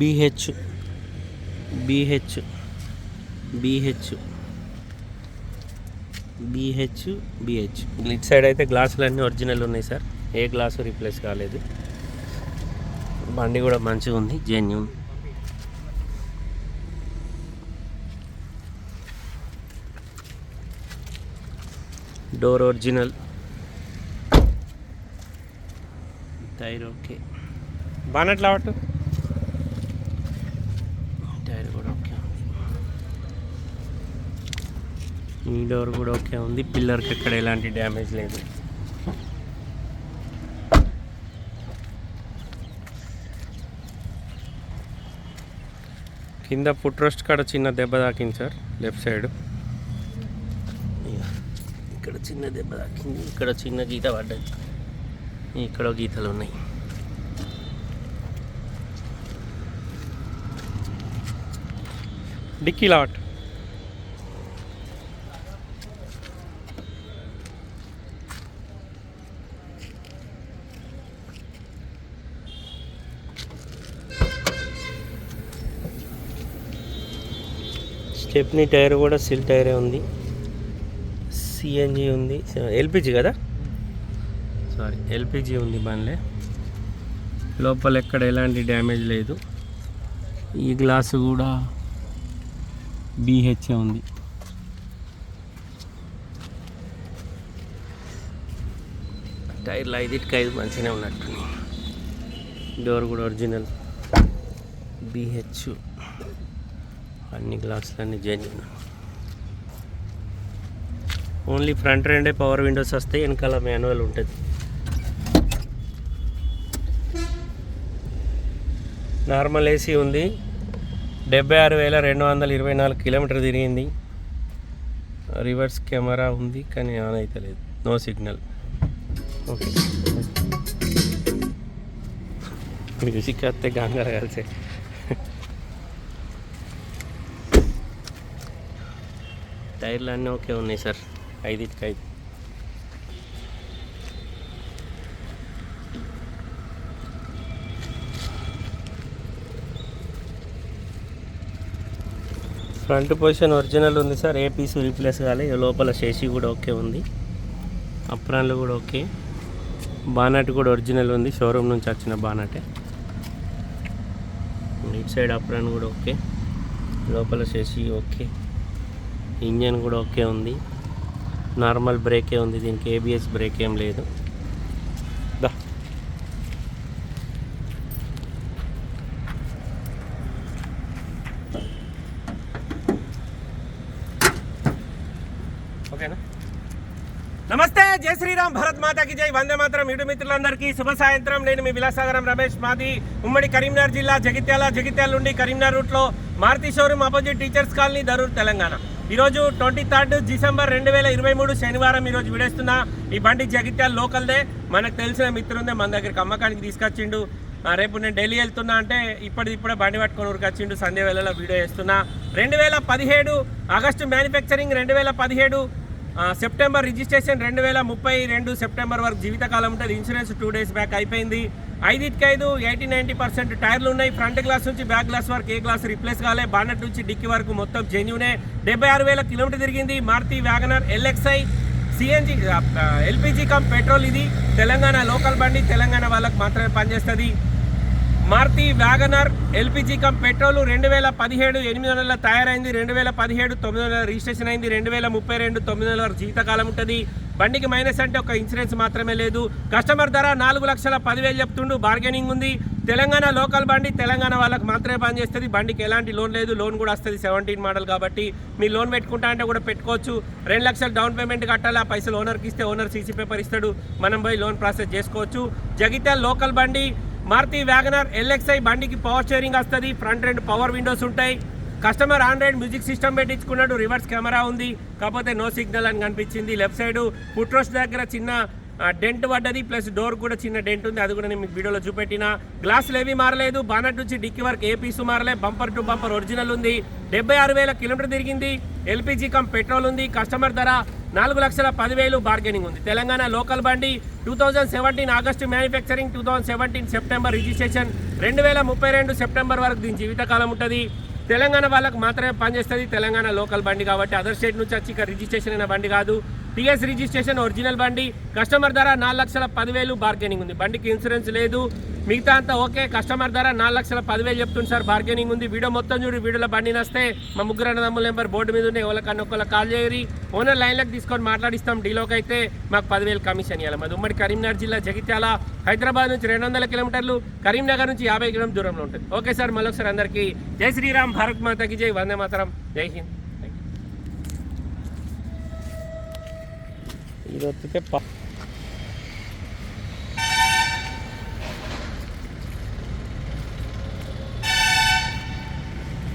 B H B H B H B H B H ఇటు side అయితే గ్లాసులు అన్నీ ఒరిజినల్ ఉన్నాయి సార్. ఏ గ్లాసు రీప్లేస్ కాలేదు. బండి కూడా మంచిగా ఉంది genuine. Door original. Tyre okay. బానెట్లా పట్టు టైర్ కూడా ఓకే ఉంది ఈ డోర్ కూడా ఓకే ఉంది. పిల్లర్కి ఎక్కడ ఎలాంటి డ్యామేజ్ లేదు. కింద ఫుట్ రెస్ట్ కాడ చిన్న దెబ్బ తాకింది సార్ లెఫ్ట్ సైడ్. ఇక్కడ చిన్న దెబ్బ తాకింది ఇక్కడ చిన్న గీత పడ్డది. ఇక్కడ గీతలు ఉన్నాయి. Dicky lot. స్టెప్నీ టైర్ కూడా సిల్ టైరే ఉంది. సిఎన్జి ఉంది. ఎల్పిజి కదా? సారీ ఎల్పిజి ఉంది బండ్లే. లోపల ఎక్కడ ఎలాంటి డ్యామేజ్ లేదు. ఈ గ్లాసు కూడా బీహెచ్ఏ ఉంది. టైర్లు ఐదుటికి ఐదు మంచిగానే ఉన్నట్టు డోర్ కూడా ఒరిజినల్ బీహెచ్ అన్ని గ్లాసులన్నీ అన్ని ఓన్లీ ఫ్రంట్ రెండే పవర్ విండోస్ వస్తాయి వెనకాల మాన్యువల్ ఉంటుంది. నార్మల్ ఏసీ ఉంది. డెబ్బై ఆరు వేల రెండు వందల ఇరవై నాలుగు కిలోమీటర్ తిరిగింది. రివర్స్ కెమెరా ఉంది కానీ ఆన్ అయితే లేదు. No signal. ఓకే. మ్యూజిక్ వస్తే గంగారు కలిసే టైర్లు అన్నీ ఓకే ఉన్నాయి సార్. ఐదుకి ఐదు. ఫ్రంట్ పొజిషన్ ఒరిజినల్ ఉంది సార్. ఏ పీస్ రీప్లేస్ కాలే. లోపల శేషి కూడా ఓకే ఉంది. అప్రాన్లు కూడా ఓకే. బానట్ కూడా ఒరిజినల్ ఉంది. షోరూమ్ నుంచి వచ్చిన బానటే. ఇటు సైడ్ అప్రాన్ కూడా ఓకే. లోపల శేషి ఓకే. ఇంజన్ కూడా ఓకే ఉంది. నార్మల్ బ్రేకే ఉంది. దీనికి ఏబిఎస్ బ్రేక్ ఏం లేదు. దా. ఓకేనా? నమస్తే. జై శ్రీరామ్. భరత్ మాతాకి జై. వందే మాత్రం. ఇటు మిత్రులందరికీ శుభ సాయంత్రం. నేను మీ విలాసాగరం రమేష్ మాది ఉమ్మడి కరీంనగర్ జిల్లా జగిత్యాల జగిత్యాల నుండి కరీంనగర్ రూట్లో Maruti showroom opposite teachers colony Darur Telangana. ఈరోజు ట్వంటీ థర్డ్ డిసెంబర్ రెండు వేల ఇరవై మూడు శనివారం ఈరోజు విడేస్తున్న ఈ బండి జగిత్యాల లోకల్దే. మనకు తెలిసిన మిత్రుందే మన దగ్గరికి అమ్మకానికి తీసుకొచ్చిండు. రేపు నేను ఢిల్లీ వెళ్తున్నా అంటే ఇప్పటిది ఇప్పుడే బండి పట్టుకొని ఊరికి వచ్చిండు సంధ్య వేళలో వీడియో చేస్తున్నా. రెండు వేల పదిహేడు ఆగస్టు మ్యానుఫ్యాక్చరింగ్ రెండు వేల పదిహేడు సెప్టెంబర్ రిజిస్ట్రేషన్ రెండు వేల ముప్పై రెండు సెప్టెంబర్ వరకు జీవితకాలం ఉంటుంది. ఇన్సూరెన్స్ టూ డేస్ బ్యాక్ అయిపోయింది. ఐదుకి ఐదు ఎయిటీ నైంటీ పర్సెంట్ టైర్లు ఉన్నాయి. ఫ్రంట్ గ్లాస్ నుంచి బ్యాక్ గ్లాస్ వరకు ఏ గ్లాస్ రిప్లేస్ కాలే. బానట్ నుంచి డిక్కి వరకు మొత్తం జెన్యునే. డెబ్బై ఆరు వేల కిలోమీటర్ తిరిగింది Maruti WagonR LXI CNG LPG cum petrol ఇది. తెలంగాణ లోకల్ బండి తెలంగాణ వాళ్ళకి మాత్రమే పనిచేస్తుంది. Maruti WagonR LPG cum petrol రెండు వేల పదిహేడు ఎనిమిది నెలల తయారైంది రెండు వేల పదిహేడు తొమ్మిది నెలల రిజిస్ట్రేషన్ అయింది రెండు వేల ముప్పై రెండు తొమ్మిది నెలల జీవితకాలం ఉంటుంది. బండికి మైనస్ అంటే ఒక ఇన్సూరెన్స్ మాత్రమే లేదు. కస్టమర్ ధర నాలుగు లక్షల పదివేలు చెప్తుండు బార్గెనింగ్ ఉంది. తెలంగాణ లోకల్ బండి తెలంగాణ వాళ్ళకి మాత్రమే పనిచేస్తుంది. బండికి ఎలాంటి లోన్ లేదు లోన్ కూడా వస్తుంది సెవెంటీన్ మోడల్ కాబట్టి మీరు లోన్ పెట్టుకుంటా అంటే కూడా పెట్టుకోవచ్చు. రెండు లక్షలు డౌన్ పేమెంట్ కట్టాలి ఆ పైసలు ఓనర్కి ఇస్తే ఓనర్ సీసీ పేపర్ ఇస్తాడు. మనం పోయి లోన్ ప్రాసెస్ చేసుకోవచ్చు. జగిత్యాల లోకల్ బండి మారుతి వ్యాగనర్ ఎల్ఎక్స్ఐ బండికి పవర్ స్టీరింగ్ వస్తుంది. ఫ్రంట్ రెండు పవర్ విండోస్ ఉంటాయి. కస్టమర్ ఆండ్రాయిడ్ మ్యూజిక్ సిస్టమ్ పెట్టించుకున్నాడు. రివర్స్ కెమెరా ఉంది. కాకపోతే నో సిగ్నల్ అని కనిపించింది. లెఫ్ట్ సైడ్ ఫుట్రోస్ దగ్గర చిన్న డెంట్ పడ్డది. ప్లస్ డోర్ కూడా చిన్న డెంట్ ఉంది. అది కూడా నేను మీకు వీడియోలో చూపెట్టిన. గ్లాసులు ఏవి మారలేదు. బానట్ నుంచి డిక్కీ వరకు ఏ పీసు మారలే. బంపర్ టు బంపర్ ఒరిజినల్ ఉంది. డెబ్బై ఆరు వేల కిలోమీటర్ తిరిగింది. ఎల్పిజి కమ్ పెట్రోల్ ఉంది. కస్టమర్ ధర నాలుగు లక్షల పదివేలు బార్గెనింగ్ ఉంది. తెలంగాణ లోకల్ బండి two thousand seventeen August manufacturing two thousand seventeen September registration రెండు వేల ముప్పై రెండు సెప్టెంబర్ వరకు దీని జీవితకాలం ఉంటుంది. తెలంగాణ వాళ్ళకు మాత్రమే పనిచేస్తుంది తెలంగాణ లోకల్ బండి కాబట్టి అదర్ స్టేట్ నుంచి వచ్చి ఇక్కడ రిజిస్ట్రేషన్ అయిన బండి కాదు. టీఎస్ రిజిస్ట్రేషన్ ఒరిజినల్ బండి. కస్టమర్ ధర నాలుగు లక్షల పదివేలు బార్గెనింగ్ ఉంది. బండికి ఇన్సూరెన్స్ లేదు. మిగతా అంతా ఓకే. కస్టమర్ ధర నాలుగు లక్షల పదివేలు చెప్తుంది సార్. బార్గెనింగ్ ఉంది. వీడియో మొత్తం చూడు. వీడియోలో బండి నస్తే. మా ముగ్గురు అన్నదమ్ముల నెంబర్ బోర్డు మీద ఉన్నాయి. ఎవరికన్నా ఒకళ్ళ కాల్ చేయరి. ఓనర్ లైన్లకు తీసుకొని మాట్లాడిస్తాం. డీలోకి అయితే మాకు పదివేలు కమిషన్ ఇవ్వాలి మాది ఉమ్మడి కరీంనగర్ జిల్లా జగిత్యాల. హైదరాబాద్ నుంచి రెండు వందల కిలోమీటర్లు. కరీంనగర్ నుంచి యాభై కిలోమీటర్ దూరంలో ఉంటుంది. Okay sir. మళ్ళొకసారి అందరికీ జై శ్రీరామ్. భారత్ మాతకి జై. వందే మాతరం. జై హింద్. ఇది వస్తే